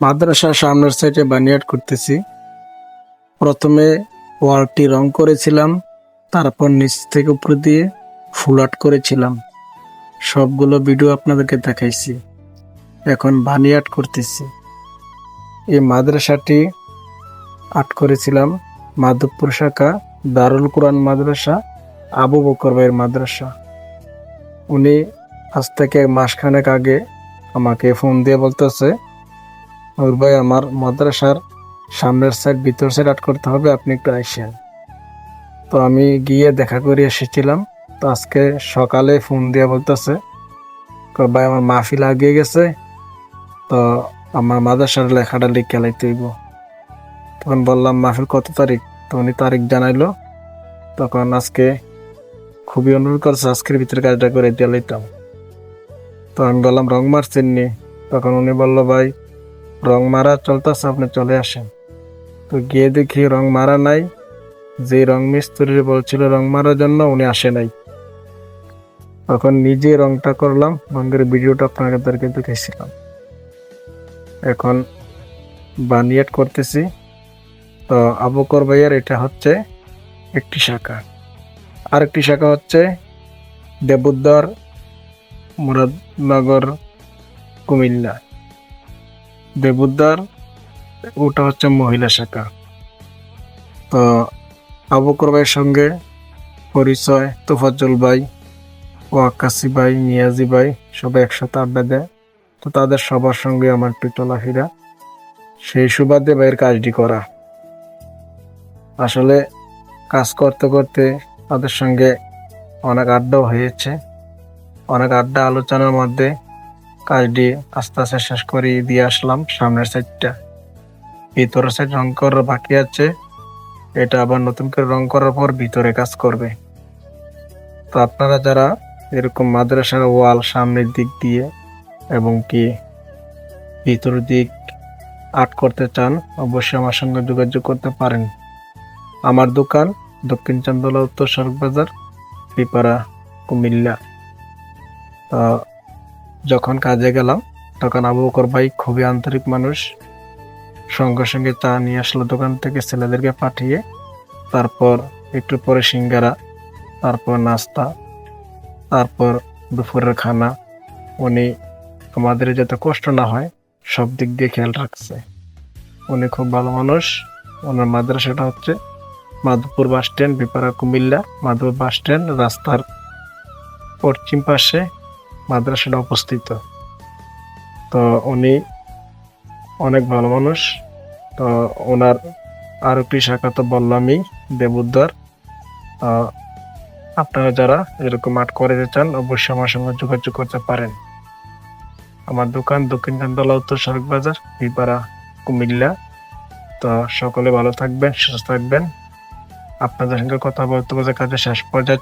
মাদ্রাসার সামনের সাইডে বানিয়াট করতেছি। প্রথমে ওয়ালটি রং করেছিলাম, তারপর নিচ থেকে উপর দিয়ে ফুল আর্ট করেছিলাম। সবগুলো ভিডিও আপনাদেরকে দেখাইছি। এখন বানিয়াট করতেছি। এই মাদ্রাসাটি আর্ট করেছিলাম। মাধবপুর শাখা, দারুল কোরআন মাদ্রাসা, আবু বকর ভাইয়ের মাদ্রাসা। উনি আজ থেকে মাসখানেক আগে আমাকে ফোন দিয়ে বলতেছে ওর ভাই আমার মাদ্রাসার সামনের সাইড ভিতর সাইড আট করতে হবে, আপনি একটু আসেন। তো আমি গিয়ে দেখা করে এসেছিলাম। তো আজকে সকালে ফোন দিয়ে বলতেছে ভাই আমার মাহফিল আগিয়ে গেছে, তো আমার মাদ্রাসার লেখাটা লিখে লাইতে হইব। তখন বললাম, মাহফিল কত তারিখ? তো উনি তারিখ জানাইলো। তখন আজকে খুবই অনুরোধ করছে, আজকের ভিতরে কাজটা করে দিয়ে লাইতাম তো আমি বললাম, রং মারছেন নি তখন উনি বলল, ভাই রং মারা চলতেছে, আপনি চলে আসেন। তো গিয়ে দেখি রং মারা নাই। যে রং মিস্ত্রি বলছিল রং মারার জন্য, উনি আসে নাই। তখন নিজে রংটা করলাম, রঙের ভিডিওটা আপনাদেরকে দেখেছিলাম এখন বানিয়েট করতেছি। তো আবুকর ভাইয়ের এটা হচ্ছে একটি শাখা। আরেকটি শাখা হচ্ছে দেবুদ্দার মুরাদনগর কুমিল্লা। দেবুদ্দার ওটা হচ্ছে মহিলা শাখা। তো আবুকর ভাইয়ের সঙ্গে পরিচয়, তোফাজ্জল ভাই ও আকাশি ভাই, নিয়াজি ভাই সবাই একসাথে আড্ডা দেয়। তো তাদের সবার সঙ্গে আমার একটু চলাফেরা সেই সুবাদে ভাইয়ের কাজটি করা। আসলে কাজ করতে করতে তাদের সঙ্গে অনেক আড্ডাও হয়েছে। অনেক আড্ডা আলোচনার মধ্যে কাজটি আস্তে আস্তে শেষ করে দিয়ে আসলাম সামনের সাইডটা। ভিতরের সাইড রং করার বাকি আছে। এটা আবার নতুন করে রং করার পর ভিতরে কাজ করবে। তো আপনারা যারা এরকম মাদ্রাসার ওয়াল সামনের দিক দিয়ে এবং কি ভিতর দিক আর্ট করতে চান, অবশ্যই আমার সঙ্গে যোগাযোগ করতে পারেন। আমার দোকান দক্ষিণ চান্দলা উত্তর সড়ক বাজার পিপাড়া কুমিল্লা। তো যখন কাজে গেলাম, তখন আবু বকর ভাই খুবই আন্তরিক মানুষ। সঙ্গে সঙ্গে চা নিয়ে আসলো দোকান থেকে ছেলেদেরকে পাঠিয়ে। তারপর একটু পরে সিঙ্গারা, তারপর নাস্তা, তারপর দুপুরের খানা। উনি আমাদের যাতে কষ্ট না হয়, সব দিক দিয়ে খেয়াল রাখছে। উনি খুব ভালো মানুষ। ওনার মাদ্রাসাটা হচ্ছে মাধবপুর বাস স্ট্যান্ড, বিপাড়া কুমিল্লা, মাধবপুর বাস স্ট্যান্ড, রাস্তার পশ্চিম পাশে। মাদ্রাসাটা অবস্থিত তো উনি অনেক ভালো মানুষ। তো ওনার আর একটি শাখা তো বললামই দেবুদ্দার আপনারা যারা এরকম আর্ট করে চান, অবশ্যই আমার সঙ্গে যোগাযোগ করতে পারেন। আমার দোকান দক্ষিণ চান্দলা উত্তর সড়ক বাজার, বিপাড়া, কুমিল্লা। তো সকলে ভালো থাকবেন, সুস্থ থাকবেন। আপনাদের সঙ্গে কথা বলতে বলতে কাজে শেষ পর্যায়ে